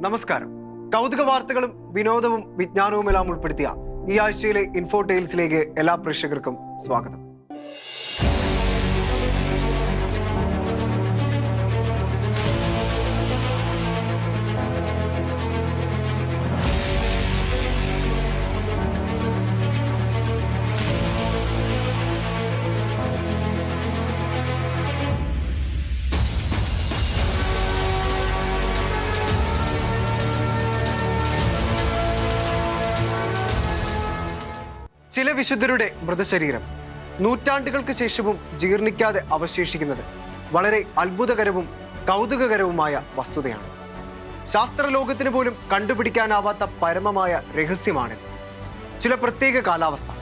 നമസ്കാരം. കൗതുക വാർത്തകളും വിനോദവും വിജ്ഞാനവുമെല്ലാം ഉൾപ്പെടുത്തിയ ഈ ആഴ്ചയിലെ ഇൻഫോ ടെയിൽസിലേക്ക് എല്ലാ പ്രേക്ഷകർക്കും സ്വാഗതം. ചില വിശുദ്ധരുടെ മൃതശരീരം നൂറ്റാണ്ടുകൾക്ക് ശേഷവും ജീർണിക്കാതെ അവശേഷിക്കുന്നത് വളരെ അത്ഭുതകരവും കൗതുകകരവുമായ വസ്തുതയാണ്. ശാസ്ത്രലോകത്തിന് പോലും കണ്ടുപിടിക്കാനാവാത്ത പരമമായ രഹസ്യമാണിത്. ചില പ്രത്യേക കാലാവസ്ഥ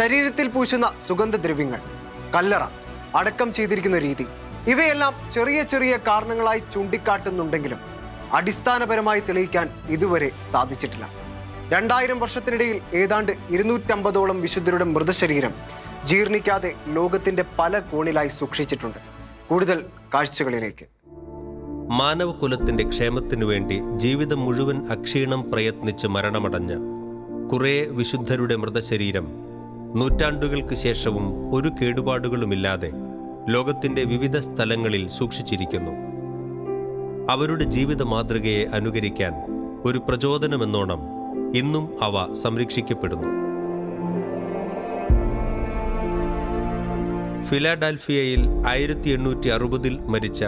ശരീരത്തിൽ പൂശുന്ന സുഗന്ധദ്രവ്യങ്ങൾ കല്ലറ അടക്കം ചെയ്തിരിക്കുന്ന രീതി ഇവയെല്ലാം ചെറിയ ചെറിയ കാരണങ്ങളായി ചൂണ്ടിക്കാട്ടുന്നുണ്ടെങ്കിലും അടിസ്ഥാനപരമായി തെളിയിക്കാൻ ഇതുവരെ സാധിച്ചിട്ടില്ല. രണ്ടായിരം വർഷത്തിനിടയിൽ ഏതാണ്ട് ഇരുന്നൂറ്റമ്പതോളം വിശുദ്ധരുടെ മൃതശരീരം ജീർണിക്കാതെ ലോകത്തിന്റെ പല കോണിലായി സൂക്ഷിച്ചിട്ടുണ്ട്. കൂടുതൽ കാഴ്ചകളിലേക്ക്. മാനവകുലത്തിന്റെ ക്ഷേമത്തിനു വേണ്ടി ജീവിതം മുഴുവൻ അക്ഷീണം പ്രയത്നിച്ച് മരണമടഞ്ഞ കുറെ വിശുദ്ധരുടെ മൃതശരീരം നൂറ്റാണ്ടുകൾക്ക് ശേഷവും ഒരു കേടുപാടുകളുമില്ലാതെ ലോകത്തിന്റെ വിവിധ സ്ഥലങ്ങളിൽ സൂക്ഷിച്ചിരിക്കുന്നു. അവരുടെ ജീവിത മാതൃകയെ അനുകരിക്കാൻ ഒരു പ്രചോദനമെന്നോണം ഇന്നും അവ സംരക്ഷിക്കപ്പെടുന്നു. ഫിലാഡൽഫിയയിൽ ആയിരത്തി എണ്ണൂറ്റി അറുപതിൽ മരിച്ച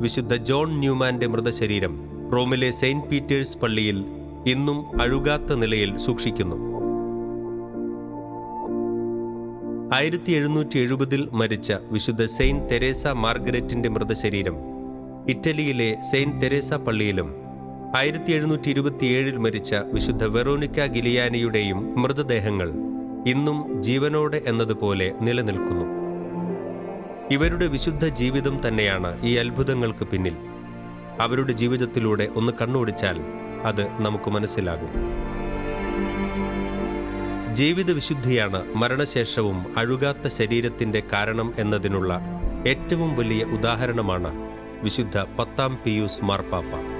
വിശുദ്ധ ജോൺ ന്യൂമാന്റെ മൃതശരീരം റോമിലെ സെയിന്റ് പീറ്റേഴ്സ് പള്ളിയിൽ ഇന്നും അഴുകാത്ത നിലയിൽ സൂക്ഷിക്കുന്നു. ആയിരത്തി എഴുന്നൂറ്റി എഴുപതിൽ മരിച്ച വിശുദ്ധ സെയിന്റ് തെരേസ മാർഗരറ്റിന്റെ മൃതശരീരം ഇറ്റലിയിലെ സെയിന്റ് തെരേസ പള്ളിയിലും ആയിരത്തി എഴുന്നൂറ്റി ഇരുപത്തിയേഴിൽ മരിച്ച വിശുദ്ധ വെറോണിക്ക ഗിലിയാനിയുടെയും മൃതദേഹങ്ങൾ ഇന്നും ജീവനോടെ എന്നതുപോലെ നിലനിൽക്കുന്നു. ഇവരുടെ വിശുദ്ധ ജീവിതം തന്നെയാണ് ഈ അത്ഭുതങ്ങൾക്ക് പിന്നിൽ. അവരുടെ ജീവിതത്തിലൂടെ ഒന്ന് കണ്ണോടിച്ചാൽ അത് നമുക്ക് മനസ്സിലാകും. ജീവിത വിശുദ്ധിയാണ് മരണശേഷവും അഴുകാത്ത ശരീരത്തിന്റെ കാരണം എന്നതിനുള്ള ഏറ്റവും വലിയ ഉദാഹരണമാണ് വിശുദ്ധ പത്താം പിയൂസ് മാർപ്പാപ്പ.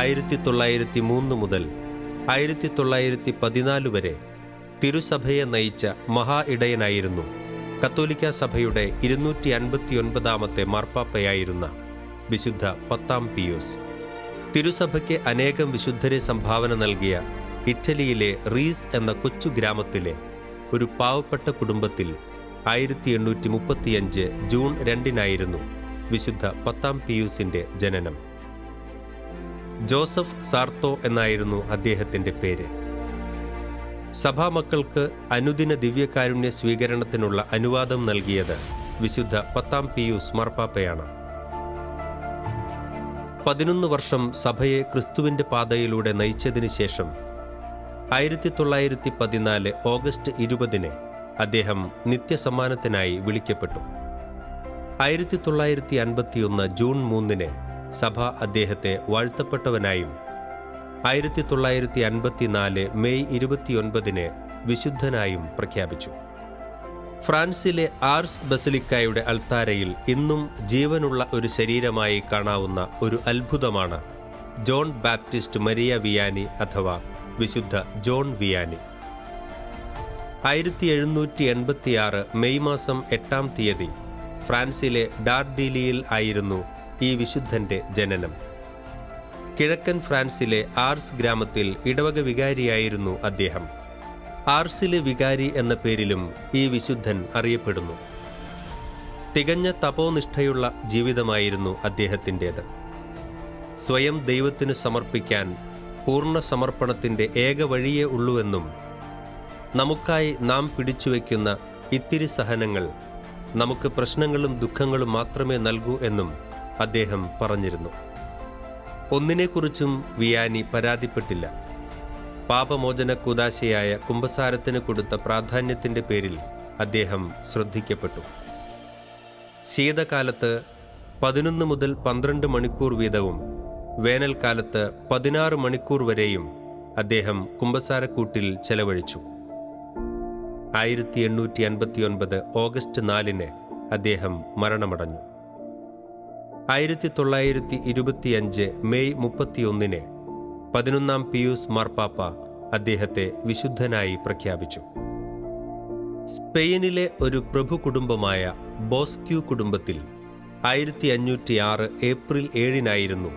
ആയിരത്തി തൊള്ളായിരത്തി മൂന്ന് മുതൽ ആയിരത്തി തൊള്ളായിരത്തി പതിനാല് വരെ തിരുസഭയെ നയിച്ച മഹാ ഇടയനായിരുന്നു. കത്തോലിക്ക സഭയുടെ ഇരുന്നൂറ്റി അൻപത്തിയൊൻപതാമത്തെ മാർപ്പാപ്പയായിരുന്ന വിശുദ്ധ പത്താം പിയൂസ്. തിരുസഭയ്ക്ക് അനേകം വിശുദ്ധരെ സംഭാവന നൽകിയ ഇറ്റലിയിലെ റീസ് എന്ന കൊച്ചു ഗ്രാമത്തിലെ ഒരു പാവപ്പെട്ട കുടുംബത്തിൽ ആയിരത്തി എണ്ണൂറ്റി മുപ്പത്തിയഞ്ച് ജൂൺ രണ്ടിനായിരുന്നു വിശുദ്ധ പത്താം പിയൂസിന്റെ ജനനം. ജോസഫ് സാർത്തോ എന്നായിരുന്നു അദ്ദേഹത്തിന്റെ പേര്. സഭാമക്കൾക്ക് അനുദിന ദിവ്യകാരുണ്യ സ്വീകരണത്തിനുള്ള അനുവാദം നൽകിയത് വിശുദ്ധ പത്താം പിയൂസ് മാർപ്പാപ്പയാണ്. പതിനൊന്ന് വർഷം സഭയെ ക്രിസ്തുവിന്റെ പാതയിലൂടെ നയിച്ചതിന് ശേഷം ആയിരത്തി തൊള്ളായിരത്തി പതിനാല് ഓഗസ്റ്റ് ഇരുപതിന് അദ്ദേഹം നിത്യസമ്മാനത്തിനായി വിളിക്കപ്പെട്ടു. ആയിരത്തി തൊള്ളായിരത്തി അൻപത്തിയൊന്ന് ജൂൺ മൂന്നിന് സഭ അദ്ദേഹത്തെ വാഴ്ത്തപ്പെട്ടവനായും ആയിരത്തി തൊള്ളായിരത്തി അൻപത്തിനാല് മെയ് ഇരുപത്തിയൊൻപതിന് വിശുദ്ധനായും പ്രഖ്യാപിച്ചു. ഫ്രാൻസിലെ ആർസ് ബസലിക്കായുടെ അൾത്താരയിൽ ഇന്നും ജീവനുള്ള ഒരു ശരീരമായി കാണാവുന്ന ഒരു അത്ഭുതമാണ് ജോൺ ബാപ്റ്റിസ്റ്റ് മരിയ വിയാനി അഥവാ വിശുദ്ധ ജോൺ വിയാനി. ആയിരത്തി എഴുന്നൂറ്റി എൺപത്തിയാറ് മെയ് മാസം എട്ടാം തീയതി ഫ്രാൻസിലെ ഡാർഡീലിയിൽ ആയിരുന്നു ഈ വിശുദ്ധന്റെ ജനനം. കിഴക്കൻ ഫ്രാൻസിലെ ആർസ് ഗ്രാമത്തിൽ ഇടവക വികാരിയായിരുന്നു അദ്ദേഹം. ആർസിലെ വികാരി എന്ന പേരിലും ഈ വിശുദ്ധൻ അറിയപ്പെടുന്നു. തികഞ്ഞ തപോനിഷ്ഠയുള്ള ജീവിതമായിരുന്നു അദ്ദേഹത്തിന്റേത്. സ്വയം ദൈവത്തിന് സമർപ്പിക്കാൻ പൂർണ സമർപ്പണത്തിന്റെ ഏക വഴിയേ ഉള്ളുവെന്നും നമുക്കായി നാം പിടിച്ചുവെക്കുന്ന ഇത്തിരി സഹനങ്ങൾ നമുക്ക് പ്രശ്നങ്ങളും ദുഃഖങ്ങളും മാത്രമേ നൽകൂ എന്നും അദ്ദേഹം പറഞ്ഞിരുന്നു. ഒന്നിനെക്കുറിച്ചും വിയാനി പരാതിപ്പെട്ടില്ല. പാപമോചന കുദാശയായ കുംഭസാരത്തിന് കൊടുത്ത പ്രാധാന്യത്തിന്റെ പേരിൽ അദ്ദേഹം ശ്രദ്ധിക്കപ്പെട്ടു. ശീതകാലത്ത് പതിനൊന്ന് മുതൽ പന്ത്രണ്ട് മണിക്കൂർ വീതവും വേനൽക്കാലത്ത് പതിനാറ് മണിക്കൂർ വരെയും അദ്ദേഹം കുംഭസാരക്കൂട്ടിൽ ചെലവഴിച്ചു. ആയിരത്തി എണ്ണൂറ്റി അൻപത്തിയൊൻപത് ഓഗസ്റ്റ് നാലിന് അദ്ദേഹം മരണമടഞ്ഞു. ആയിരത്തി തൊള്ളായിരത്തി ഇരുപത്തിയഞ്ച് മെയ് മുപ്പത്തിയൊന്നിന് പതിനൊന്നാം പിയൂസ് മാർപ്പാപ്പ അദ്ദേഹത്തെ വിശുദ്ധനായി പ്രഖ്യാപിച്ചു. സ്പെയിനിലെ ഒരു പ്രഭു കുടുംബമായ ബോസ്ക്യൂ കുടുംബത്തിൽ ആയിരത്തി അഞ്ഞൂറ്റി ആറ് ഏപ്രിൽ ഏഴിനായിരുന്നു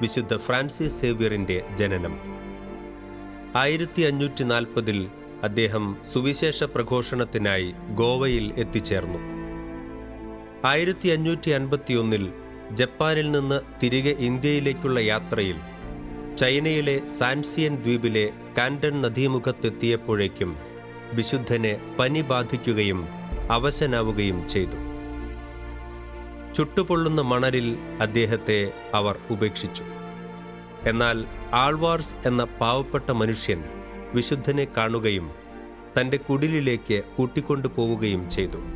വിശുദ്ധ ഫ്രാൻസിസ് സേവ്യറിന്റെ ജനനം. ആയിരത്തി അഞ്ഞൂറ്റി നാൽപ്പതിൽ അദ്ദേഹം സുവിശേഷ പ്രഘോഷണത്തിനായി ഗോവയിൽ എത്തിച്ചേർന്നു. ആയിരത്തി അഞ്ഞൂറ്റി അൻപത്തിയൊന്നിൽ ജപ്പാനിൽ നിന്ന് തിരികെ ഇന്ത്യയിലേക്കുള്ള യാത്രയിൽ ചൈനയിലെ സാൻസിയൻ ദ്വീപിലെ കാൻഡൺ നദീമുഖത്തെത്തിയപ്പോഴേക്കും വിശുദ്ധനെ പനി ബാധിക്കുകയും അവശനാവുകയും ചെയ്തു. ചുട്ടുപൊള്ളുന്ന മണലിൽ അദ്ദേഹത്തെ അവർ ഉപേക്ഷിച്ചു. എന്നാൽ ആൾവാർസ് എന്ന പാവപ്പെട്ട മനുഷ്യൻ വിശുദ്ധനെ കാണുകയും തന്റെ കുടിലിലേക്ക് കൂട്ടിക്കൊണ്ടു പോവുകയും ചെയ്തു.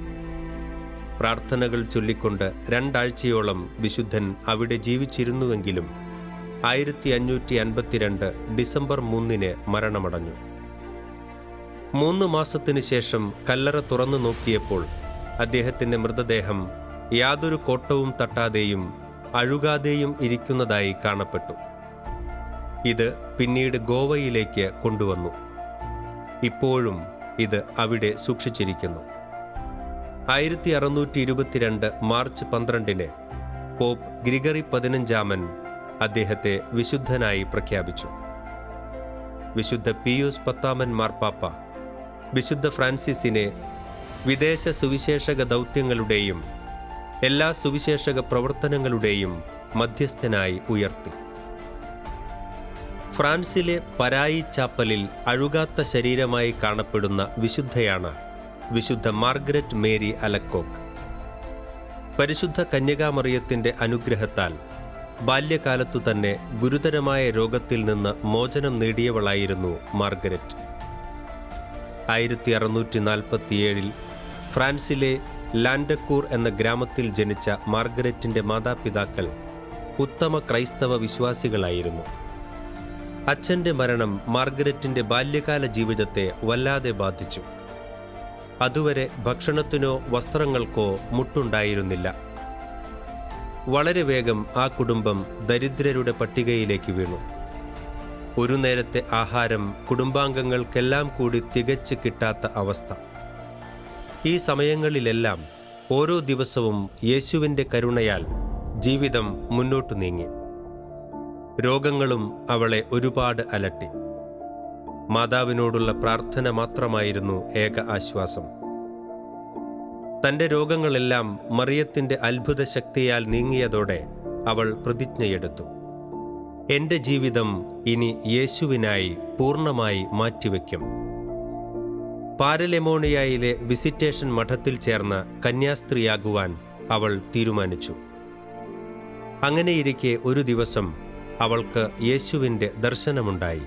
പ്രാർത്ഥനകൾ ചൊല്ലിക്കൊണ്ട് രണ്ടാഴ്ചയോളം വിശുദ്ധൻ അവിടെ ജീവിച്ചിരുന്നുവെങ്കിലും ആയിരത്തി അഞ്ഞൂറ്റി അൻപത്തിരണ്ട് ഡിസംബർ മൂന്നിന് മരണമടഞ്ഞു. മൂന്ന് മാസത്തിനു ശേഷം കല്ലറ തുറന്നു നോക്കിയപ്പോൾ അദ്ദേഹത്തിന്റെ മൃതദേഹം യാതൊരു കോട്ടവും തട്ടാതെയും അഴുകാതെയും ഇരിക്കുന്നതായി കാണപ്പെട്ടു. ഇത് പിന്നീട് ഗോവയിലേക്ക് കൊണ്ടുവന്നു. ഇപ്പോഴും ഇത് അവിടെ സൂക്ഷിച്ചിരിക്കുന്നു. ആയിരത്തി അറുന്നൂറ്റി ഇരുപത്തിരണ്ട് മാർച്ച് പന്ത്രണ്ടിന് പോപ്പ് ഗ്രിഗറി പതിനഞ്ചാമൻ അദ്ദേഹത്തെ വിശുദ്ധനായി പ്രഖ്യാപിച്ചു. വിശുദ്ധ പിയൂസ് പത്താമൻ മാർപ്പാപ്പ വിശുദ്ധ ഫ്രാൻസിസിനെ വിദേശ സുവിശേഷക ദൗത്യങ്ങളുടെയും എല്ലാ സുവിശേഷക പ്രവർത്തനങ്ങളുടെയും മധ്യസ്ഥനായി ഉയർത്തി. ഫ്രാൻസിലെ പരായി ചാപ്പലിൽ അഴുകാത്ത ശരീരമായി കാണപ്പെടുന്ന വിശുദ്ധയാണ് വിശുദ്ധ മാർഗ്രറ്റ് മേരി അലക്കോക്ക്. പരിശുദ്ധ കന്യകാമറിയത്തിന്റെ അനുഗ്രഹത്താൽ ബാല്യകാലത്തു തന്നെ ഗുരുതരമായ രോഗത്തിൽ നിന്ന് മോചനം നേടിയവളായിരുന്നു മാർഗരറ്റ്. ആയിരത്തി അറുന്നൂറ്റി നാൽപ്പത്തിയേഴിൽ ഫ്രാൻസിലെ ലാൻഡക്കൂർ എന്ന ഗ്രാമത്തിൽ ജനിച്ച മാർഗരറ്റിന്റെ മാതാപിതാക്കൾ ഉത്തമ ക്രൈസ്തവ വിശ്വാസികളായിരുന്നു. അച്ഛന്റെ മരണം മാർഗരറ്റിന്റെ ബാല്യകാല ജീവിതത്തെ വല്ലാതെ ബാധിച്ചു. അതുവരെ ഭക്ഷണത്തിനോ വസ്ത്രങ്ങൾക്കോ മുട്ടുണ്ടായിരുന്നില്ല. വളരെ വേഗം ആ കുടുംബം ദരിദ്രരുടെ പട്ടികയിലേക്ക് വീണു. ഒരു നേരത്തെ ആഹാരം കുടുംബാംഗങ്ങൾക്കെല്ലാം കൂടി തികച്ച് കിട്ടാത്ത അവസ്ഥ. ഈ സമയങ്ങളിലെല്ലാം ഓരോ ദിവസവും യേശുവിന്റെ കരുണയാൽ ജീവിതം മുന്നോട്ടു നീങ്ങി. രോഗങ്ങളും അവളെ ഒരുപാട് അലട്ടി. മാതാവിനോടുള്ള പ്രാർത്ഥന മാത്രമായിരുന്നു ഏക ആശ്വാസം. തന്റെ രോഗങ്ങളെല്ലാം മറിയത്തിന്റെ അത്ഭുത ശക്തിയാൽ നീങ്ങിയതോടെ അവൾ പ്രതിജ്ഞയെടുത്തു. എന്റെ ജീവിതം ഇനി യേശുവിനായി പൂർണമായി മാറ്റിവെക്കും പാരലെമോണിയയിലെ വിസിറ്റേഷൻ മഠത്തിൽ ചേർന്ന കന്യാസ്ത്രീയാകുവാൻ അവൾ തീരുമാനിച്ചു. അങ്ങനെയിരിക്കെ ഒരു ദിവസം അവൾക്ക് യേശുവിന്റെ ദർശനമുണ്ടായി.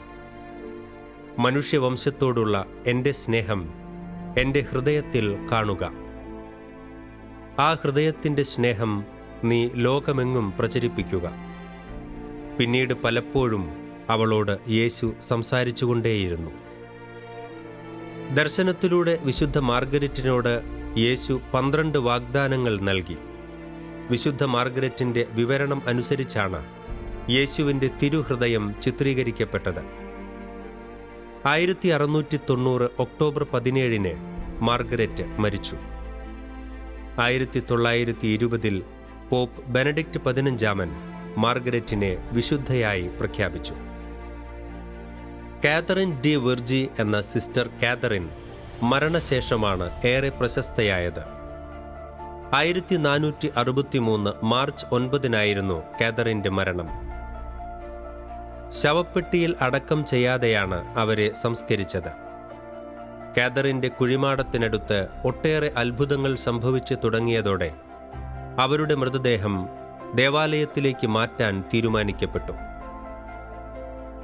മനുഷ്യവംശത്തോടുള്ള എന്റെ സ്നേഹം എന്റെ ഹൃദയത്തിൽ കാണുക. ആ ഹൃദയത്തിന്റെ സ്നേഹം നീ ലോകമെങ്ങും പ്രചരിപ്പിക്കുക. പിന്നീട് പലപ്പോഴും അവളോട് യേശു സംസാരിച്ചുകൊണ്ടേയിരുന്നു. ദർശനത്തിലൂടെ വിശുദ്ധ മാർഗരറ്റിനോട് യേശു പന്ത്രണ്ട് വാഗ്ദാനങ്ങൾ നൽകി. വിശുദ്ധ മാർഗരറ്റിന്റെ വിവരണം അനുസരിച്ചാണ് യേശുവിന്റെ തിരുഹൃദയം ചിത്രീകരിക്കപ്പെട്ടത്. ആയിരത്തി അറുന്നൂറ്റി തൊണ്ണൂറ് ഒക്ടോബർ പതിനേഴിന് മാർഗരറ്റ് മരിച്ചു. ആയിരത്തി തൊള്ളായിരത്തി ഇരുപതിൽ പോപ്പ് ബെനഡിക്റ്റ് പതിനഞ്ചാമൻ മാർഗരറ്റിനെ വിശുദ്ധയായി പ്രഖ്യാപിച്ചു. കാതറിൻ ഡി വിർജി എന്ന സിസ്റ്റർ കാതറിൻ മരണശേഷമാണ് ഏറെ പ്രശസ്തയായത്. ആയിരത്തി നാനൂറ്റി അറുപത്തിമൂന്ന് മാർച്ച് ഒൻപതിനായിരുന്നു കാതറിന്റെ മരണം. ശവപ്പെട്ടിയിൽ അടക്കം ചെയ്യാതെയാണ് അവരെ സംസ്കരിച്ചത്. കാതറിന്റെ കുഴിമാടത്തിനടുത്ത് ഒട്ടേറെ അത്ഭുതങ്ങൾ സംഭവിച്ചു തുടങ്ങിയതോടെ അവരുടെ മൃതദേഹം ദേവാലയത്തിലേക്ക് മാറ്റാൻ തീരുമാനിക്കപ്പെട്ടു.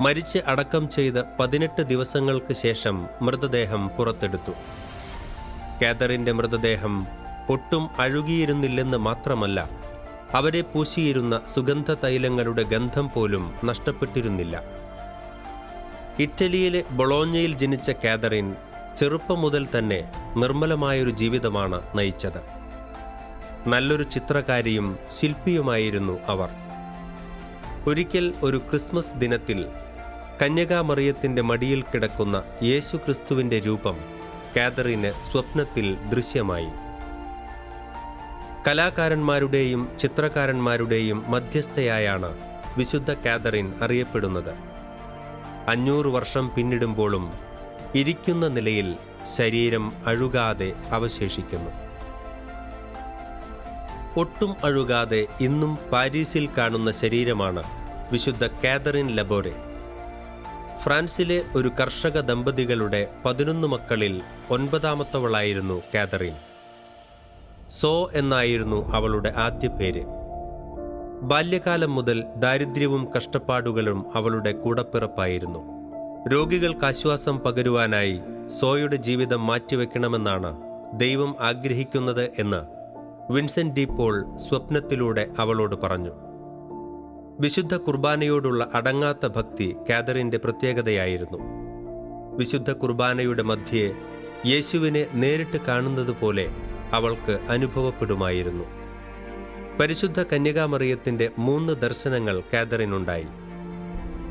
മരിച്ച് അടക്കം ചെയ്ത് പതിനെട്ട് ദിവസങ്ങൾക്ക് ശേഷം മൃതദേഹം പുറത്തെടുത്തു. കാതറിന്റെ മൃതദേഹം ഒട്ടും അഴുകിയിരുന്നില്ലെന്ന് മാത്രമല്ല അവരെ പൂശിയിരുന്ന സുഗന്ധ തൈലങ്ങളുടെ ഗന്ധം പോലും നഷ്ടപ്പെട്ടിരുന്നില്ല. ഇറ്റലിയിലെ ബൊളോഞ്ഞയിൽ ജനിച്ച കാതറിൻ ചെറുപ്പം മുതൽ തന്നെ നിർമ്മലമായൊരു ജീവിതമാണ് നയിച്ചത്. നല്ലൊരു ചിത്രകാരിയും ശില്പിയുമായിരുന്നു അവർ. ഒരിക്കൽ ഒരു ക്രിസ്മസ് ദിനത്തിൽ കന്യകാമറിയത്തിന്റെ മടിയിൽ കിടക്കുന്ന യേശു ക്രിസ്തുവിന്റെ രൂപം കാതറിന് സ്വപ്നത്തിൽ ദൃശ്യമായി. കലാകാരന്മാരുടെയും ചിത്രകാരന്മാരുടെയും മധ്യസ്ഥയായാണ് വിശുദ്ധ കാതറിൻ അറിയപ്പെടുന്നത്. അഞ്ഞൂറ് വർഷം പിന്നിടുമ്പോഴും ഇരിക്കുന്ന നിലയിൽ ശരീരം അഴുകാതെ അവശേഷിക്കുന്നു. ഒട്ടും അഴുകാതെ ഇന്നും പാരീസിൽ കാണുന്ന ശരീരമാണ് വിശുദ്ധ കാതറിൻ ലബോറെ. ഫ്രാൻസിലെ ഒരു കർഷക ദമ്പതികളുടെ പതിനൊന്ന് മക്കളിൽ ഒൻപതാമത്തവളായിരുന്നു കാതറിൻ. സോ എന്നായിരുന്നു അവളുടെ ആദ്യ പേര്. ബാല്യകാലം മുതൽ ദാരിദ്ര്യവും കഷ്ടപ്പാടുകളും അവളുടെ കൂടപ്പിറപ്പായിരുന്നു. രോഗികൾക്ക് ആശ്വാസം പകരുവാനായി സോയുടെ ജീവിതം മാറ്റിവെക്കണമെന്നാണ് ദൈവം ആഗ്രഹിക്കുന്നത് എന്ന് വിൻസെന്റ് ഡി പോൾ സ്വപ്നത്തിലൂടെ അവളോട് പറഞ്ഞു. വിശുദ്ധ കുർബാനയോടുള്ള അടങ്ങാത്ത ഭക്തി കാതറിന്റെ പ്രത്യേകതയായിരുന്നു. വിശുദ്ധ കുർബാനയുടെ മധ്യേ യേശുവിനെ നേരിട്ട് കാണുന്നത് പോലെ അവൾക്ക് അനുഭവപ്പെടുമായിരുന്നു. പരിശുദ്ധ കന്യകാമറിയത്തിന്റെ മൂന്ന് ദർശനങ്ങൾ കാതറിനുണ്ടായി.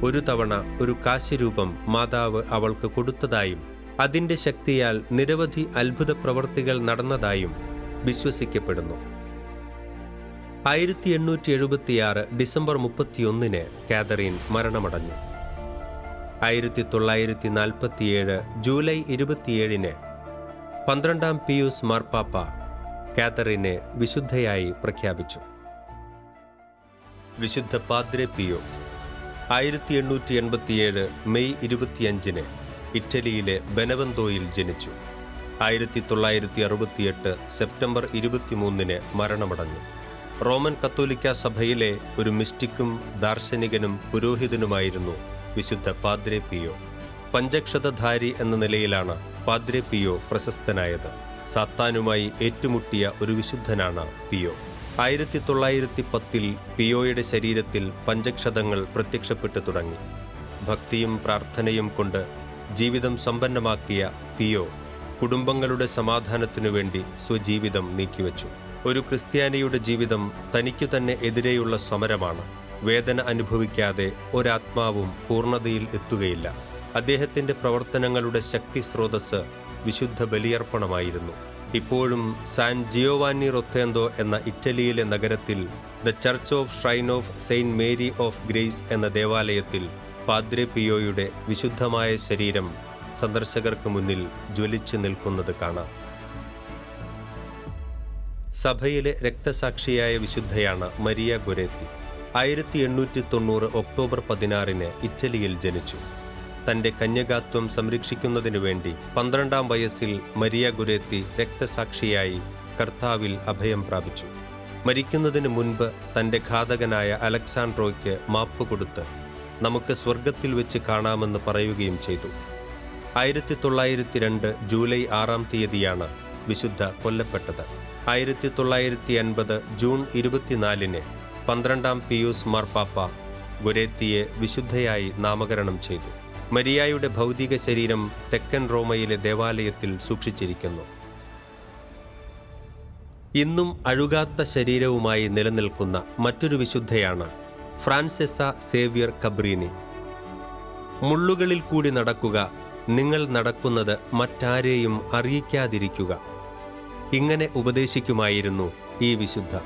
ഒരു തവണ ഒരു കാശിരൂപം മാതാവ് അവൾക്ക് കൊടുത്തതായും അതിന്റെ ശക്തിയാൽ നിരവധി അത്ഭുത പ്രവർത്തികൾ നടന്നതായും വിശ്വസിക്കപ്പെടുന്നു. ആയിരത്തി എണ്ണൂറ്റി എഴുപത്തിയാറ് ഡിസംബർ മുപ്പത്തിയൊന്നിന് കാതറീൻ മരണമടഞ്ഞു. ആയിരത്തി തൊള്ളായിരത്തി നാൽപ്പത്തിയേഴ് ജൂലൈ ഇരുപത്തിയേഴിന് പന്ത്രണ്ടാം പിയൂസ് മാർപ്പാപ്പ കാതറിനെ വിശുദ്ധയായി പ്രഖ്യാപിച്ചു. വിശുദ്ധ പാദ്രെ പിയോ ആയിരത്തി എണ്ണൂറ്റി എൺപത്തിയേഴ് മെയ് ഇരുപത്തിയഞ്ചിന് ഇറ്റലിയിലെ ബെനവന്തോയിൽ ജനിച്ചു. ആയിരത്തി തൊള്ളായിരത്തി അറുപത്തിയെട്ട് സെപ്റ്റംബർ ഇരുപത്തിമൂന്നിന് മരണമടഞ്ഞു. റോമൻ കത്തോലിക്ക സഭയിലെ ഒരു മിസ്റ്റിക്കും ദാർശനികനും പുരോഹിതനുമായിരുന്നു വിശുദ്ധ പാദ്രെ പിയോ. പഞ്ചക്ഷതധാരി എന്ന നിലയിലാണ് പാദ്രെ പിയോ പ്രശസ്തനായത്. സാത്താനുമായി ഏറ്റുമുട്ടിയ ഒരു വിശുദ്ധനാണ് പിയോ. ആയിരത്തി തൊള്ളായിരത്തി പത്തിൽ പിയോയുടെ ശരീരത്തിൽ പഞ്ചക്ഷതങ്ങൾ പ്രത്യക്ഷപ്പെട്ടു തുടങ്ങി. ഭക്തിയും പ്രാർത്ഥനയും കൊണ്ട് ജീവിതം സമ്പന്നമാക്കിയ പിയോ കുടുംബങ്ങളുടെ സമാധാനത്തിനു വേണ്ടി സ്വജീവിതം നീക്കിവച്ചു. ഒരു ക്രിസ്ത്യാനിയുടെ ജീവിതം തനിക്കു തന്നെ എതിരെയുള്ള സമരമാണ്. വേദന അനുഭവിക്കാതെ ഒരാത്മാവും പൂർണതയിൽ എത്തുകയില്ല. അദ്ദേഹത്തിന്റെ പ്രവർത്തനങ്ങളുടെ ശക്തി സ്രോതസ് വിശുദ്ധ ബലിയർപ്പണമായിരുന്നു. ഇപ്പോഴും സാൻ ജിയോവാനി റൊത്തേന്തോ എന്ന ഇറ്റലിയിലെ നഗരത്തിൽ the Church of Shrine of Saint Mary of Grace എന്ന ദേവാലയത്തിൽ പാദ്രെ പിയോയുടെ വിശുദ്ധമായ ശരീരം സന്ദർശകർക്ക് മുന്നിൽ ജ്വലിച്ചു നിൽക്കുന്നത് കാണാം. സഭയിലെ രക്തസാക്ഷിയായ വിശുദ്ധയാണ് മരിയ ഗുരേത്തി. ആയിരത്തി എണ്ണൂറ്റി തൊണ്ണൂറ് ഒക്ടോബർ പതിനാറിന് ഇറ്റലിയിൽ ജനിച്ചു. തന്റെ കന്യകാത്വം സംരക്ഷിക്കുന്നതിനു വേണ്ടി പന്ത്രണ്ടാം വയസ്സിൽ മരിയ ഗുരേത്തി രക്തസാക്ഷിയായി കർത്താവിൽ അഭയം പ്രാപിച്ചു. മരിക്കുന്നതിന് മുൻപ് തന്റെ ഘാതകനായ അലക്സാൻഡ്രോയ്ക്ക് മാപ്പ് കൊടുത്ത് നമുക്ക് സ്വർഗത്തിൽ വെച്ച് കാണാമെന്ന് പറയുകയും ചെയ്തു. ആയിരത്തി തൊള്ളായിരത്തി രണ്ട് ജൂലൈ ആറാം തീയതിയാണ് വിശുദ്ധ കൊല്ലപ്പെട്ടത്. ആയിരത്തി തൊള്ളായിരത്തി അൻപത് ജൂൺ ഇരുപത്തിനാലിന് പന്ത്രണ്ടാം പിയൂസ് മാർപ്പാപ്പ ഗുരേത്തിയെ വിശുദ്ധയായി നാമകരണം ചെയ്തു. മരിയായുടെ ഭൗതിക ശരീരം തെക്കൻ റോമയിലെ ദേവാലയത്തിൽ സൂക്ഷിച്ചിരിക്കുന്നു. ഇന്നും അഴുകാത്ത ശരീരവുമായി നിലനിൽക്കുന്ന മറ്റൊരു വിശുദ്ധയാണ് ഫ്രാൻസെസ സേവ്യർ കബ്രീനി. മുള്ളുകളിൽ കൂടി നടക്കുക നിങ്ങൾ നടക്കുന്നത് മറ്റാരെയും അറിയിക്കാതിരിക്കുക. ഇങ്ങനെ ഉപദേശിക്കുമായിരുന്നു ഈ വിശുദ്ധ.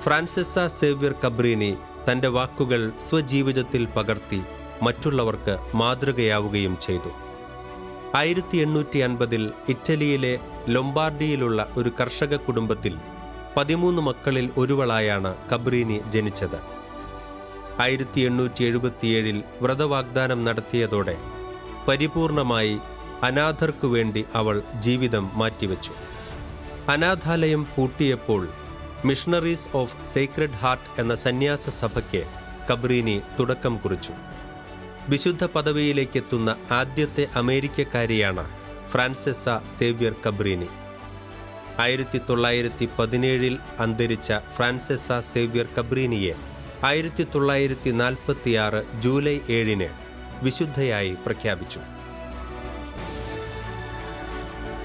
ഫ്രാൻസിസ സേവ്യർ കബ്രീനി തന്റെ വാക്കുകൾ സ്വജീവിതത്തിൽ പകർത്തി മറ്റുള്ളവർക്ക് മാതൃകയാവുകയും ചെയ്തു. ആയിരത്തി എണ്ണൂറ്റി അൻപതിൽ ഇറ്റലിയിലെ ലൊംബാർഡിയിലുള്ള ഒരു കർഷക കുടുംബത്തിൽ പതിമൂന്ന് മക്കളിൽ ഒരുവളായാണ് കബ്രീനി ജനിച്ചത്. ആയിരത്തി എണ്ണൂറ്റി എഴുപത്തിയേഴിൽ വ്രതവാഗ്ദാനം നടത്തിയതോടെ പരിപൂർണമായി അനാഥർക്കു വേണ്ടി അവൾ ജീവിതം മാറ്റിവെച്ചു. അനാഥാലയം പൂട്ടിയപ്പോൾ മിഷണറീസ് ഓഫ് സേക്രഡ് ഹാർട്ട് എന്ന സന്യാസ സഭയ്ക്ക് കബ്രീനി തുടക്കം കുറിച്ചു. വിശുദ്ധ പദവിയിലേക്കെത്തുന്ന ആദ്യത്തെ അമേരിക്കക്കാരിയാണ് ഫ്രാൻസെസ സേവ്യർ കബ്രീനി. ആയിരത്തി തൊള്ളായിരത്തി പതിനേഴിൽ അന്തരിച്ച ഫ്രാൻസെസ സേവ്യർ കബ്രീനിയെ ആയിരത്തി തൊള്ളായിരത്തി നാൽപ്പത്തിയാറ് ജൂലൈ ഏഴിന് വിശുദ്ധയായി പ്രഖ്യാപിച്ചു.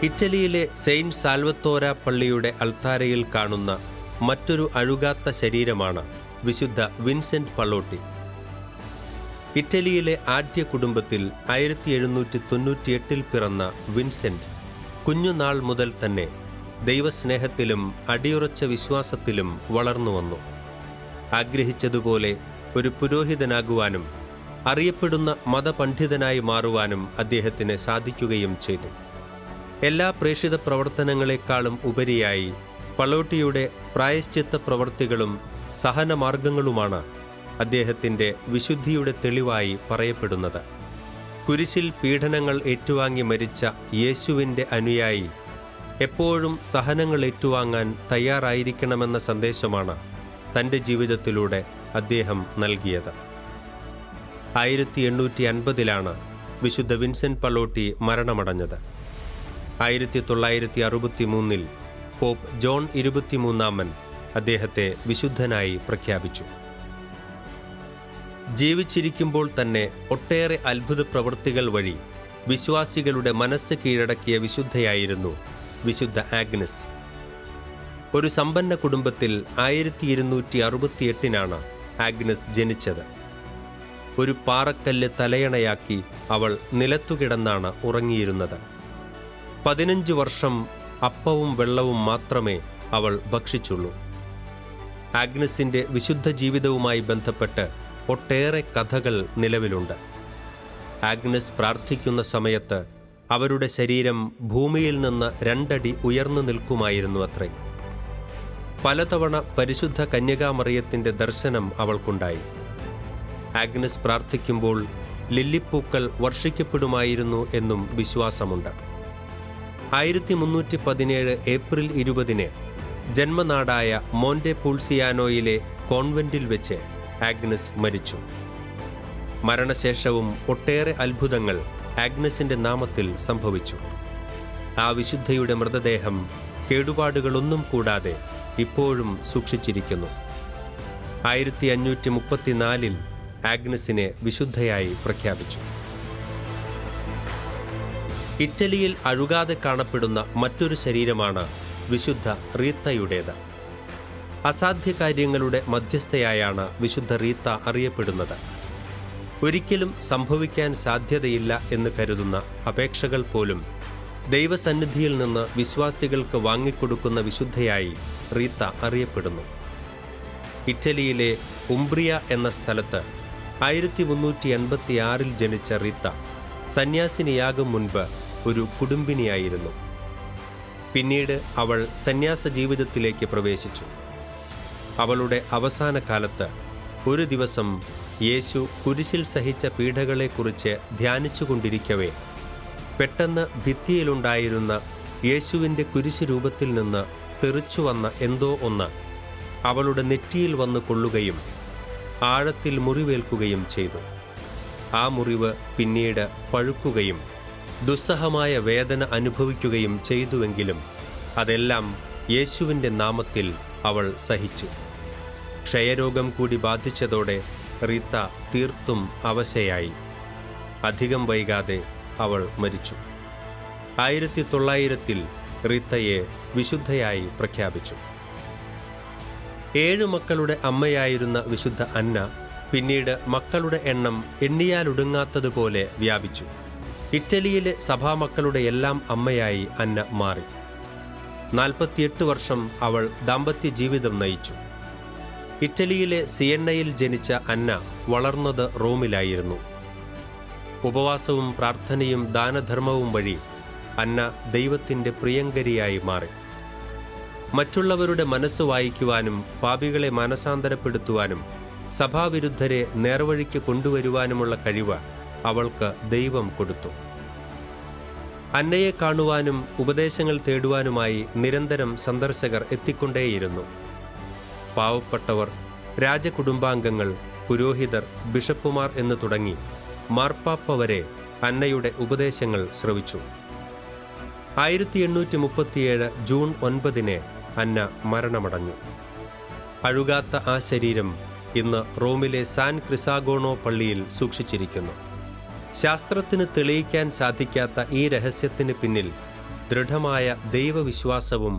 ഇറ്റലിയിലെ സെയിന്റ് സാൽവത്തോര പള്ളിയുടെ അൾത്താരയിൽ കാണുന്ന മറ്റൊരു അഴുകാത്ത ശരീരമാണ് വിശുദ്ധ വിൻസെന്റ് പള്ളോട്ടി. ഇറ്റലിയിലെ ആദ്യ കുടുംബത്തിൽ ആയിരത്തി എഴുന്നൂറ്റി തൊണ്ണൂറ്റിയെട്ടിൽ പിറന്ന വിൻസെന്റ് കുഞ്ഞുനാൾ മുതൽ തന്നെ ദൈവസ്നേഹത്തിലും അടിയുറച്ച വിശ്വാസത്തിലും വളർന്നു വന്നു. ആഗ്രഹിച്ചതുപോലെ ഒരു പുരോഹിതനാകുവാനും അറിയപ്പെടുന്ന മതപണ്ഡിതനായി മാറുവാനും അദ്ദേഹത്തിന് സാധിക്കുകയും ചെയ്തു. എല്ലാ പ്രേക്ഷിത പ്രവർത്തനങ്ങളെക്കാളും ഉപരിയായി പളോട്ടിയുടെ പ്രായശ്ചിത്ത പ്രവൃത്തികളും സഹനമാർഗങ്ങളുമാണ് അദ്ദേഹത്തിന്റെ വിശുദ്ധിയുടെ തെളിവായി പറയപ്പെടുന്നത്. കുരിശിൽ പീഡനങ്ങൾ ഏറ്റുവാങ്ങി മരിച്ച യേശുവിന്റെ അനുയായി എപ്പോഴും സഹനങ്ങൾ ഏറ്റുവാങ്ങാൻ തയ്യാറായിരിക്കണമെന്ന സന്ദേശമാണ് തന്റെ ജീവിതത്തിലൂടെ അദ്ദേഹം നൽകിയത്. ആയിരത്തി എണ്ണൂറ്റി അൻപതിലാണ് വിശുദ്ധ വിൻസെന്റ് പള്ളോട്ടി മരണമടഞ്ഞത്. ആയിരത്തി തൊള്ളായിരത്തി അറുപത്തി മൂന്നിൽ പോപ്പ് ജോൺ ഇരുപത്തിമൂന്നാമൻ അദ്ദേഹത്തെ വിശുദ്ധനായി പ്രഖ്യാപിച്ചു. ജീവിച്ചിരിക്കുമ്പോൾ തന്നെ ഒട്ടേറെ അത്ഭുത പ്രവൃത്തികൾ വഴി വിശ്വാസികളുടെ മനസ്സ് കീഴടക്കിയ വിശുദ്ധയായിരുന്നു വിശുദ്ധ ആഗ്നസ്. ഒരു സമ്പന്ന കുടുംബത്തിൽ ആയിരത്തി ഇരുന്നൂറ്റി അറുപത്തിയെട്ടിനാണ് ആഗ്നസ് ജനിച്ചത്. ഒരു പാറക്കല്ല് തലയണയാക്കി അവൾ നിലത്തുകിടന്നാണ് ഉറങ്ങിയിരുന്നത്. പതിനഞ്ച് വർഷം അപ്പവും വെള്ളവും മാത്രമേ അവൾ ഭക്ഷിച്ചുള്ളൂ. ആഗ്നസിന്റെ വിശുദ്ധ ജീവിതവുമായി ബന്ധപ്പെട്ട് ഒട്ടേറെ കഥകൾ നിലവിലുണ്ട്. ആഗ്നസ് പ്രാർത്ഥിക്കുന്ന സമയത്ത് അവരുടെ ശരീരം ഭൂമിയിൽ നിന്ന് രണ്ടടി ഉയർന്നു നിൽക്കുമായിരുന്നു അത്രേ. പലതവണ പരിശുദ്ധ കന്യകാമറിയത്തിന്റെ ദർശനം അവൾക്കുണ്ടായി. ആഗ്നസ് പ്രാർത്ഥിക്കുമ്പോൾ ലില്ലിപ്പൂക്കൾ വർഷിക്കപ്പെടുമായിരുന്നു എന്നും വിശ്വാസമുണ്ട്. ആയിരത്തി മുന്നൂറ്റി പതിനേഴ് ഏപ്രിൽ ഇരുപതിന് ജന്മനാടായ മോണ്ടെ പൂൾസിയാനോയിലെ കോൺവെന്റിൽ വെച്ച് ആഗ്നസ് മരിച്ചു. മരണശേഷവും ഒട്ടേറെ അത്ഭുതങ്ങൾ ആഗ്നസിന്റെ നാമത്തിൽ സംഭവിച്ചു. ആ വിശുദ്ധയുടെ മൃതദേഹം കേടുപാടുകളൊന്നും കൂടാതെ ഇപ്പോഴും സൂക്ഷിച്ചിരിക്കുന്നു. ആയിരത്തി അഞ്ഞൂറ്റി മുപ്പത്തിനാലിൽ ആഗ്നസിനെ വിശുദ്ധയായി പ്രഖ്യാപിച്ചു. ഇറ്റലിയിൽ അഴുകാതെ കാണപ്പെടുന്ന മറ്റൊരു ശരീരമാണ് വിശുദ്ധ റീത്തയുടേത്. അസാധ്യ കാര്യങ്ങളുടെ മധ്യസ്ഥയായാണ് വിശുദ്ധ റീത്ത അറിയപ്പെടുന്നത്. ഒരിക്കലും സംഭവിക്കാൻ സാധ്യതയില്ല എന്ന് കരുതുന്ന അപേക്ഷകൾ പോലും ദൈവസന്നിധിയിൽ നിന്ന് വിശ്വാസികൾക്ക് വാങ്ങിക്കൊടുക്കുന്ന വിശുദ്ധയായി റീത്ത അറിയപ്പെടുന്നു. ഇറ്റലിയിലെ ഉംബ്രിയ എന്ന സ്ഥലത്ത് ആയിരത്തി മുന്നൂറ്റി എൺപത്തിയാറിൽ ജനിച്ച റീത്ത സന്യാസിനിയാകും മുൻപ് ഒരു കുടുംബിനിയായിരുന്നു. പിന്നീട് അവൾ സന്യാസ ജീവിതത്തിലേക്ക് പ്രവേശിച്ചു. അവളുടെ അവസാന കാലത്ത് ഒരു ദിവസം യേശു കുരിശിൽ സഹിച്ച പീഡകളെക്കുറിച്ച് ധ്യാനിച്ചുകൊണ്ടിരിക്കവേ. പെട്ടെന്ന് ഭിത്തിയിലുണ്ടായിരുന്ന യേശുവിന്റെ കുരിശ് രൂപത്തിൽ നിന്ന് തെറിച്ചു വന്ന എന്തോ ഒന്ന് അവളുടെ നെറ്റിയിൽ വന്ന് കൊള്ളുകയും ആഴത്തിൽ മുറിവേൽക്കുകയും ചെയ്തു. ആ മുറിവ് പിന്നീട് പഴുക്കുകയും ദുസ്സഹമായ വേദന അനുഭവിക്കുകയും ചെയ്തുവെങ്കിലും അതെല്ലാം യേശുവിന്റെ നാമത്തിൽ അവൾ സഹിച്ചു. ക്ഷയരോഗം കൂടി ബാധിച്ചതോടെ റീത്ത തീർത്തും അവശയായി. അധികം വൈകാതെ അവൾ മരിച്ചു. ആയിരത്തി തൊള്ളായിരത്തിൽ റീത്തയെ വിശുദ്ധയായി പ്രഖ്യാപിച്ചു. ഏഴു മക്കളുടെ അമ്മയായിരുന്ന വിശുദ്ധ അന്ന പിന്നീട് മക്കളുടെ എണ്ണം എണ്ണിയാലൊടുങ്ങാത്തതുപോലെ വ്യാപിച്ചു. ഇറ്റലിയിലെ സഭാമക്കളുടെ എല്ലാം അമ്മയായി അന്ന മാറി. നാൽപ്പത്തിയെട്ട് വർഷം അവൾ ദാമ്പത്യ ജീവിതം നയിച്ചു. ഇറ്റലിയിലെ സിയന്നയിൽ ജനിച്ച അന്ന വളർന്നത് റോമിലായിരുന്നു. ഉപവാസവും പ്രാർത്ഥനയും ദാനധർമ്മവും വഴി അന്ന ദൈവത്തിന്റെ പ്രിയങ്കരിയായി മാറി. മറ്റുള്ളവരുടെ മനസ്സ് വായിക്കുവാനും പാപികളെ മനസാന്തരപ്പെടുത്തുവാനും സഭാവിരുദ്ധരെ നേർവഴിക്ക് കൊണ്ടുവരുവാനുമുള്ള കഴിവ് അവൾക്ക് ദൈവം കൊടുത്തു. അന്നയെ കാണുവാനും ഉപദേശങ്ങൾ തേടുവാനുമായി നിരന്തരം സന്ദർശകർ എത്തിക്കൊണ്ടേയിരുന്നു. പാവപ്പെട്ടവർ രാജകുടുംബാംഗങ്ങൾ പുരോഹിതർ ബിഷപ്പുമാർ എന്ന് തുടങ്ങി മാർപ്പാപ്പ വരെ അന്നയുടെ ഉപദേശങ്ങൾ ശ്രവിച്ചു. ആയിരത്തി എണ്ണൂറ്റി മുപ്പത്തിയേഴ് ജൂൺ ഒൻപതിന് അന്ന മരണമടഞ്ഞു. അഴുകാത്ത ആ ശരീരം ഇന്ന് റോമിലെ സാൻ ക്രിസാഗോണോ പള്ളിയിൽ സൂക്ഷിച്ചിരിക്കുന്നു. ശാസ്ത്രത്തിന് തെളിയിക്കാൻ സാധിക്കാത്ത ഈ രഹസ്യത്തിന് പിന്നിൽ ദൃഢമായ ദൈവവിശ്വാസവും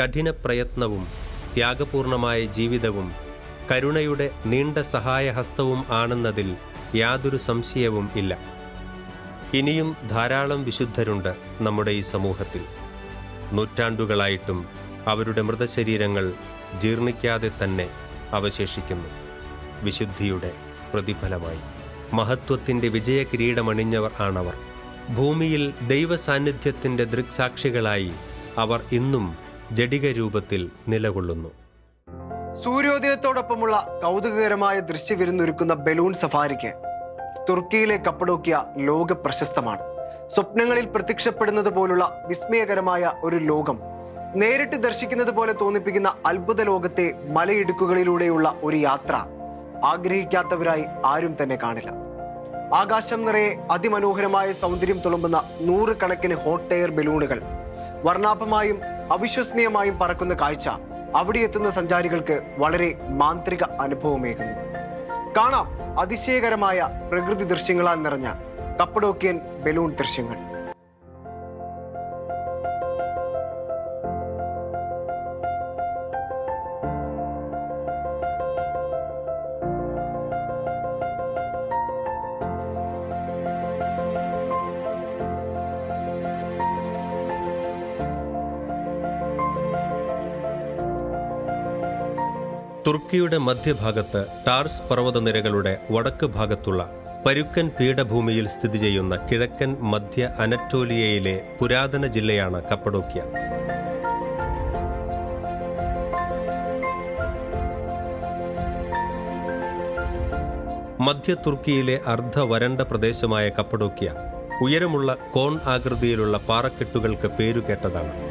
കഠിന പ്രയത്നവും ത്യാഗപൂർണമായ ജീവിതവും കരുണയുടെ നീണ്ട സഹായഹസ്തവും ആണെന്നതിൽ യാതൊരു സംശയവും ഇല്ല. ഇനിയും ധാരാളം വിശുദ്ധരുണ്ട് നമ്മുടെ ഈ സമൂഹത്തിൽ. നൂറ്റാണ്ടുകളായിട്ടും അവരുടെ മൃതശരീരങ്ങൾ ജീർണിക്കാതെ തന്നെ അവശേഷിക്കുന്നു. വിശുദ്ധിയുടെ പ്രതിഫലമായി. മഹത്വത്തിന്റെ വിജയകിരീടമണിഞ്ഞവർ ആണവർ. ഭൂമിയിൽ ദൈവസാന്നിധ്യത്തിന്റെ ദൃക്സാക്ഷികളായി അവർ ഇന്നും ജഡിക രൂപത്തിൽ നിലകൊള്ളുന്നു. സൂര്യോദയത്തോടൊപ്പമുള്ള കൗതുകകരമായ ദൃശ്യവിരുന്നൊരുക്കുന്ന ബലൂൺ സഫാരിക്ക് തുർക്കിയിലെ കപ്പടോക്കിയ ലോക പ്രശസ്തമാണ്. സ്വപ്നങ്ങളിൽ പ്രത്യക്ഷപ്പെടുന്നത് പോലുള്ള വിസ്മയകരമായ ഒരു ലോകം നേരിട്ട് ദർശിക്കുന്നത് പോലെ തോന്നിപ്പിക്കുന്ന അത്ഭുത ലോകത്തെ മലയിടുക്കുകളിലൂടെയുള്ള ഒരു യാത്ര ആഗ്രഹിക്കാത്തവരായി ആരും തന്നെ കാണില്ല. ആകാശം നിറയെ അതിമനോഹരമായ സൗന്ദര്യം തുളുമ്പുന്ന നൂറുകണക്കിന് ഹോട്ട് എയർ ബലൂണുകൾ വർണാഭമായും അവിശ്വസനീയമായും പറക്കുന്ന കാഴ്ച അവിടെ എത്തുന്ന സഞ്ചാരികൾക്ക് വളരെ മാന്ത്രിക അനുഭവമേകുന്നു. കാണാം അതിശയകരമായ പ്രകൃതി ദൃശ്യങ്ങളാൽ നിറഞ്ഞ കപ്പഡോക്കിയൻ ബലൂൺ ദൃശ്യങ്ങൾ. തുർക്കിയുടെ മധ്യഭാഗത്ത് ടാർസ് പർവതനിരകളുടെ വടക്ക് ഭാഗത്തുള്ള പരുക്കൻ പീഠഭൂമിയിൽ സ്ഥിതി ചെയ്യുന്ന കിഴക്കൻ മധ്യ അനറ്റോലിയയിലെ പുരാതന ജില്ലയാണ് കപ്പഡോക്യ. മധ്യ തുർക്കിയിലെ അർദ്ധ വരണ്ട പ്രദേശമായ കപ്പഡോക്യ ഉയരമുള്ള കോൺ ആകൃതിയിലുള്ള പാറക്കെട്ടുകൾക്ക് പേരുകേട്ടതാണ്.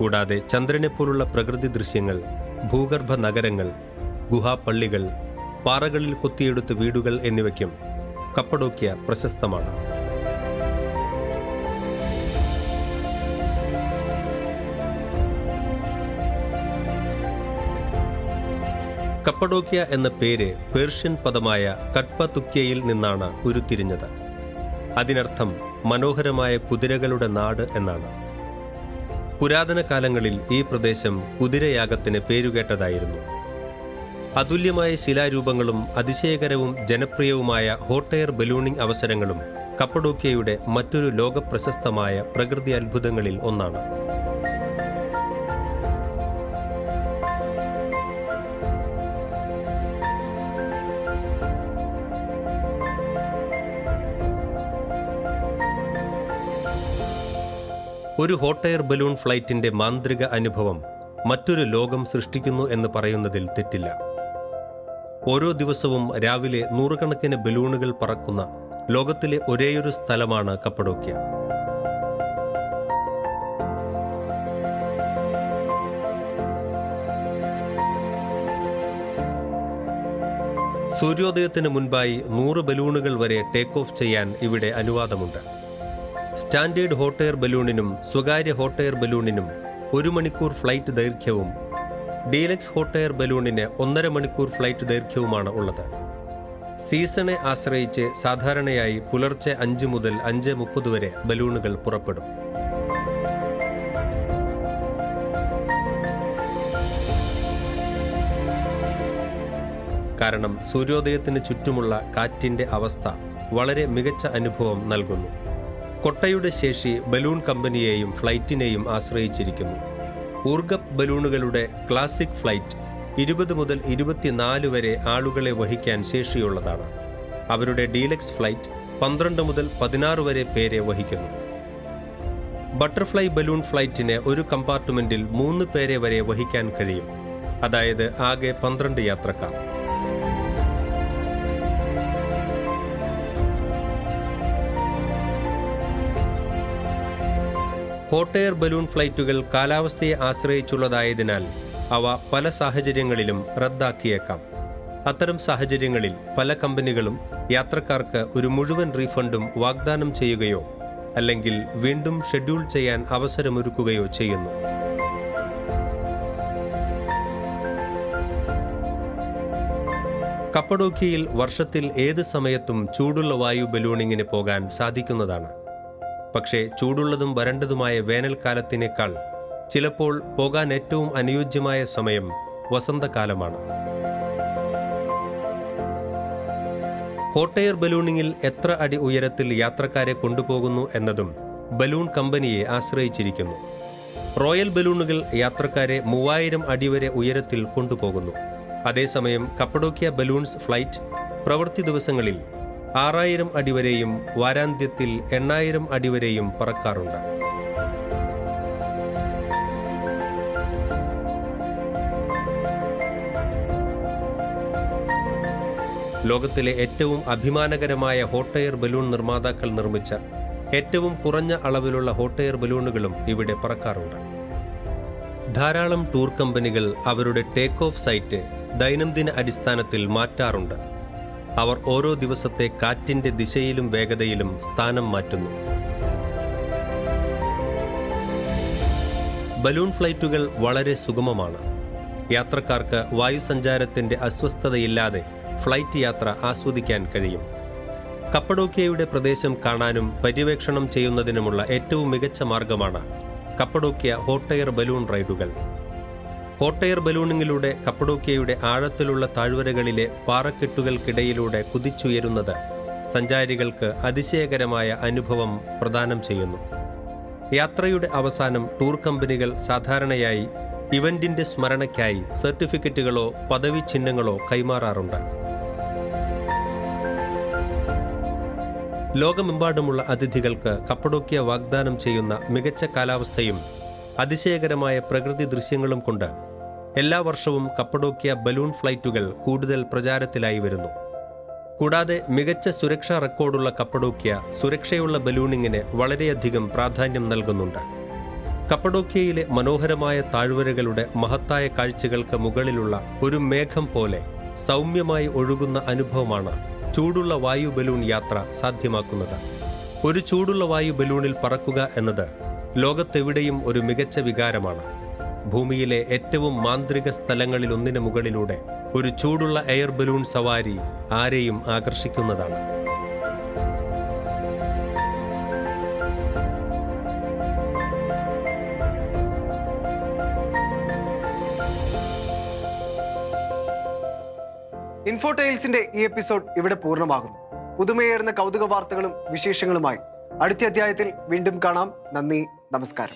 കൂടാതെ ചന്ദ്രനെപ്പോലുള്ള പ്രകൃതി ദൃശ്യങ്ങൾ ഭൂഗർഭ നഗരങ്ങൾ ഗുഹാപ്പള്ളികൾ പാറകളിൽ കൊത്തിയെടുത്ത വീടുകൾ എന്നിവയ്ക്കും കപ്പഡോക്യ പ്രശസ്തമാണ്. കപ്പഡോക്യ എന്ന പേര് പേർഷ്യൻ പദമായ കട്പതുക്യയിൽ നിന്നാണ് ഉരുത്തിരിഞ്ഞത്. അതിനർത്ഥം മനോഹരമായ കുതിരകളുടെ നാട് എന്നാണ്. പുരാതന കാലങ്ങളിൽ ഈ പ്രദേശം കുതിരയാഗത്തിന് പേരുകേട്ടതായിരുന്നു. അതുല്യമായ ശിലാരൂപങ്ങളും അതിശയകരവും ജനപ്രിയവുമായ ഹോട്ട് എയർ ബലൂണിംഗ് അവസരങ്ങളും കപ്പഡോക്കിയയുടെ മറ്റൊരു ലോകപ്രശസ്തമായ പ്രകൃതി അത്ഭുതങ്ങളിൽ ഒന്നാണ്. ഒരു ഹോട്ട് എയർ ബലൂൺ ഫ്ലൈറ്റിന്റെ മാന്ത്രിക അനുഭവം മറ്റൊരു ലോകം സൃഷ്ടിക്കുന്നു എന്ന് പറയുന്നതിൽ തെറ്റില്ല. ഓരോ ദിവസവും രാവിലെ നൂറുകണക്കിന് ബലൂണുകൾ പറക്കുന്ന ലോകത്തിലെ ഒരേയൊരു സ്ഥലമാണ് കപ്പഡോക്യ. സൂര്യോദയത്തിന് മുൻപായി നൂറ് ബലൂണുകൾ വരെ ടേക്ക് ഓഫ് ചെയ്യാൻ ഇവിടെ അനുവാദമുണ്ട്. സ്റ്റാൻഡേർഡ് ഹോട്ട് എയർ ബലൂണിനും സ്വകാര്യ ഹോട്ട് എയർ ബലൂണിനും ഒരു മണിക്കൂർ ഫ്ലൈറ്റ് ദൈർഘ്യവും ഡീലക്സ് ഹോട്ട് എയർ ബലൂണിന് ഒന്നര മണിക്കൂർ ഫ്ലൈറ്റ് ദൈർഘ്യവുമാണ് ഉള്ളത്. സീസണെ ആശ്രയിച്ച് സാധാരണയായി പുലർച്ചെ അഞ്ച് മുതൽ അഞ്ച് മുപ്പത് വരെ ബലൂണുകൾ പുറപ്പെടും. കാരണം സൂര്യോദയത്തിന് ചുറ്റുമുള്ള കാറ്റിന്റെ അവസ്ഥ വളരെ മികച്ച അനുഭവം നൽകുന്നു. കൊട്ടയുടെ ശേഷി ബലൂൺ കമ്പനിയെയും ഫ്ലൈറ്റിനെയും ആശ്രയിച്ചിരിക്കുന്നു. ഊർഗപ്പ് ബലൂണുകളുടെ ക്ലാസിക് ഫ്ലൈറ്റ് ഇരുപത് മുതൽ ഇരുപത്തിനാല് വരെ ആളുകളെ വഹിക്കാൻ ശേഷിയുള്ളതാണ്. അവരുടെ ഡീലക്സ് ഫ്ലൈറ്റ് പന്ത്രണ്ട് മുതൽ പതിനാറ് വരെ പേരെ വഹിക്കുന്നു. ബട്ടർഫ്ലൈ ബലൂൺ ഫ്ലൈറ്റിന് ഒരു കമ്പാർട്ട്മെന്റിൽ മൂന്ന് പേരെ വരെ വഹിക്കാൻ കഴിയും. അതായത് ആകെ പന്ത്രണ്ട് യാത്രക്കാർ. ഹോട്ട് എയർ ബലൂൺ ഫ്ലൈറ്റുകൾ കാലാവസ്ഥയെ ആശ്രയിച്ചുള്ളതായതിനാൽ അവ പല സാഹചര്യങ്ങളിലും റദ്ദാക്കിയേക്കാം. അത്തരം സാഹചര്യങ്ങളിൽ പല കമ്പനികളും യാത്രക്കാർക്ക് ഒരു മുഴുവൻ റീഫണ്ടും വാഗ്ദാനം ചെയ്യുകയോ അല്ലെങ്കിൽ വീണ്ടും ഷെഡ്യൂൾ ചെയ്യാൻ അവസരമൊരുക്കുകയോ ചെയ്യുന്നു. കപ്പഡോക്കിയയിൽ വർഷത്തിൽ ഏത് സമയത്തും ചൂടുള്ള വായു ബലൂണിങ്ങിന് പോകാൻ സാധിക്കുന്നതാണ്. പക്ഷേ ചൂടുള്ളതും വരണ്ടതുമായ വേനൽക്കാലത്തിനേക്കാൾ ചിലപ്പോൾ പോകാൻ ഏറ്റവും അനുയോജ്യമായ സമയം വസന്തകാലമാണ്. ഹോട്ട് എയർ ബലൂണിങ്ങിൽ എത്ര അടി ഉയരത്തിൽ യാത്രക്കാരെ കൊണ്ടുപോകുന്നു എന്നതും ബലൂൺ കമ്പനിയെ ആശ്രയിച്ചിരിക്കുന്നു. റോയൽ ബലൂണുകൾ യാത്രക്കാരെ മൂവായിരം അടി വരെ ഉയരത്തിൽ കൊണ്ടുപോകുന്നു. അതേസമയം കപ്പഡോക്കിയ ബലൂൺസ് ഫ്ലൈറ്റ് പ്രവൃത്തി ദിവസങ്ങളിൽ ആറായിരം അടി വരെയും വാരാന്ത്യത്തിൽ എണ്ണായിരം അടി വരെയും പറക്കാറുണ്ട്. ലോകത്തിലെ ഏറ്റവും അഭിമാനകരമായ ഹോട്ട് എയർ ബലൂൺ നിർമ്മാതാക്കൾ നിർമ്മിച്ച ഏറ്റവും കുറഞ്ഞ അളവിലുള്ള ഹോട്ട് എയർ ബലൂണുകളും ഇവിടെ പറക്കാറുണ്ട്. ധാരാളം ടൂർ കമ്പനികൾ അവരുടെ ടേക്ക് ഓഫ് സൈറ്റ് ദൈനംദിന അടിസ്ഥാനത്തിൽ മാറ്റാറുണ്ട്. അവർ ഓരോ ദിവസത്തെ കാറ്റിന്റെ ദിശയിലും വേഗതയിലും സ്ഥാനം മാറ്റുന്നു. ബലൂൺ ഫ്ലൈറ്റുകൾ വളരെ സുഗമമാണ്. യാത്രക്കാർക്ക് വായുസഞ്ചാരത്തിന്റെ അസ്വസ്ഥതയില്ലാതെ ഫ്ലൈറ്റ് യാത്ര ആസ്വദിക്കാൻ കഴിയും. കപ്പഡോക്കിയയുടെ പ്രദേശം കാണാനും പര്യവേക്ഷണം ചെയ്യുന്നതിനുമുള്ള ഏറ്റവും മികച്ച മാർഗമാണ് കപ്പഡോക്കിയ ഹോട്ട് എയർ ബലൂൺ റൈഡുകൾ. ഹോട്ട് എയർ ബലൂണിങ്ങിലൂടെ കപ്പഡോക്കിയയുടെ ആഴത്തിലുള്ള താഴ്വരകളിലെ പാറക്കെട്ടുകൾക്കിടയിലൂടെ കുതിച്ചുയരുന്നത് സഞ്ചാരികൾക്ക് അതിശയകരമായ അനുഭവം പ്രദാനം ചെയ്യുന്നു. യാത്രയുടെ അവസാനം ടൂർ കമ്പനികൾ സാധാരണയായി ഇവന്റിന്റെ സ്മരണയ്ക്കായി സർട്ടിഫിക്കറ്റുകളോ പദവി ചിഹ്നങ്ങളോ കൈമാറാറുണ്ട്. ലോകമെമ്പാടുമുള്ള അതിഥികൾക്ക് കപ്പഡോക്കിയ വാഗ്ദാനം ചെയ്യുന്ന മികച്ച കാലാവസ്ഥയും അതിശയകരമായ പ്രകൃതി ദൃശ്യങ്ങളും കൊണ്ട് എല്ലാ വർഷവും കപ്പഡോക്കിയ ബലൂൺ ഫ്ലൈറ്റുകൾ കൂടുതൽ പ്രചാരത്തിലായി വരുന്നു. കൂടാതെ മികച്ച സുരക്ഷാ റെക്കോർഡുള്ള കപ്പഡോക്കിയ സുരക്ഷയുള്ള ബലൂണിങ്ങിന് വളരെയധികം പ്രാധാന്യം നൽകുന്നുണ്ട്. കപ്പഡോക്കിയയിലെ മനോഹരമായ താഴ്വരകളുടെ മഹത്തായ കാഴ്ചകൾക്ക് മുകളിലുള്ള ഒരു മേഘം പോലെ സൗമ്യമായി ഒഴുകുന്ന അനുഭവമാണ് ചൂടുള്ള വായു ബലൂൺ യാത്ര സാധ്യമാക്കുന്നത്. ഒരു ചൂടുള്ള വായു ബലൂണിൽ പറക്കുക എന്നത് ലോകത്തെവിടെയും ഒരു മികച്ച വികാരമാണ്. ഭൂമിയിലെ ഏറ്റവും മാന്ത്രിക സ്ഥലങ്ങളിലൊന്നിന് മുകളിലൂടെ ഒരു ചൂടുള്ള എയർ ബലൂൺ സവാരി ആരെയും ആകർഷിക്കുന്നതാണ്. ഇൻഫോടൈൽസിന്റെ ഈ എപ്പിസോഡ് ഇവിടെ പൂർണമാകുന്നു. പുതുമയേറുന്ന കൗതുക വാർത്തകളും വിശേഷങ്ങളുമായി അടുത്ത അധ്യായത്തിൽ വീണ്ടും കാണാം. നന്ദി നമസ്കാരം.